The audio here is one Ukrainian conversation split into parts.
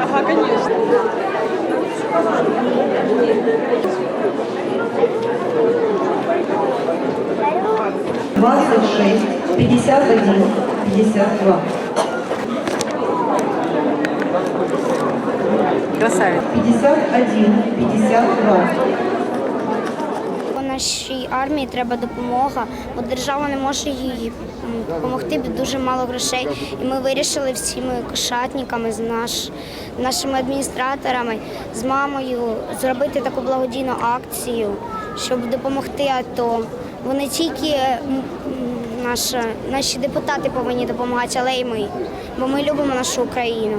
Ага, конечно. двадцать шесть, пятьдесят один, пятьдесят два. Красавец. Пятьдесят один, пятьдесят два. Нашій армії треба допомога, бо держава не може їй допомогти, бо дуже мало грошей. І ми вирішили всіми кошатниками, з наш, нашими адміністраторами, з мамою зробити таку благодійну акцію, щоб допомогти АТО. Бо не тільки наша, наші депутати повинні допомагати, але й ми. Бо ми любимо нашу Україну.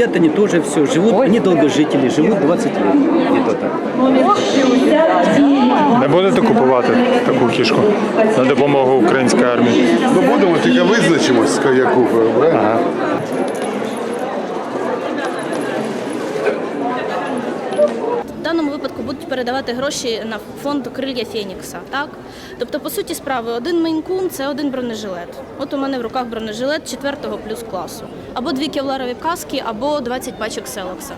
Едят они тоже все, живут, они долгожители, живут 20 лет, где-то так. Не будете купувати таку кішку на допомогу українській армії? Ну будемо, тільки визначимось, яку? В даному випадку будуть передавати гроші на фонд крилья Фенікса. Так? Тобто, по суті справи, один мейнкун це один бронежилет. От у мене в руках бронежилет 4 плюс класу. Або дві кевларові каски, або 20 пачок селокса.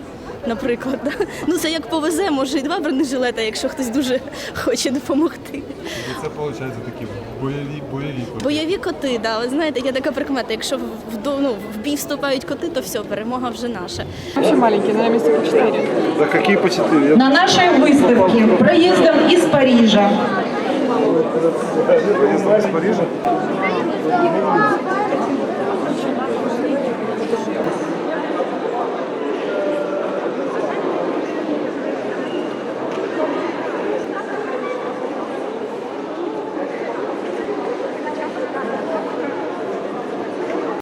Наприклад, да? ну це як повезе, може і два бронежилета, якщо хтось дуже хоче допомогти. Це виходить такі бойові бойові. Бойові коти, да, ви знаєте, є така прикмета. Якщо в, в, ну, в бій вступають коти, то все, перемога вже наша. Вообще маленький, наверное, месяца по 4. За які по чотири? На нашей выставке проездом из Парижа Я з Парижа.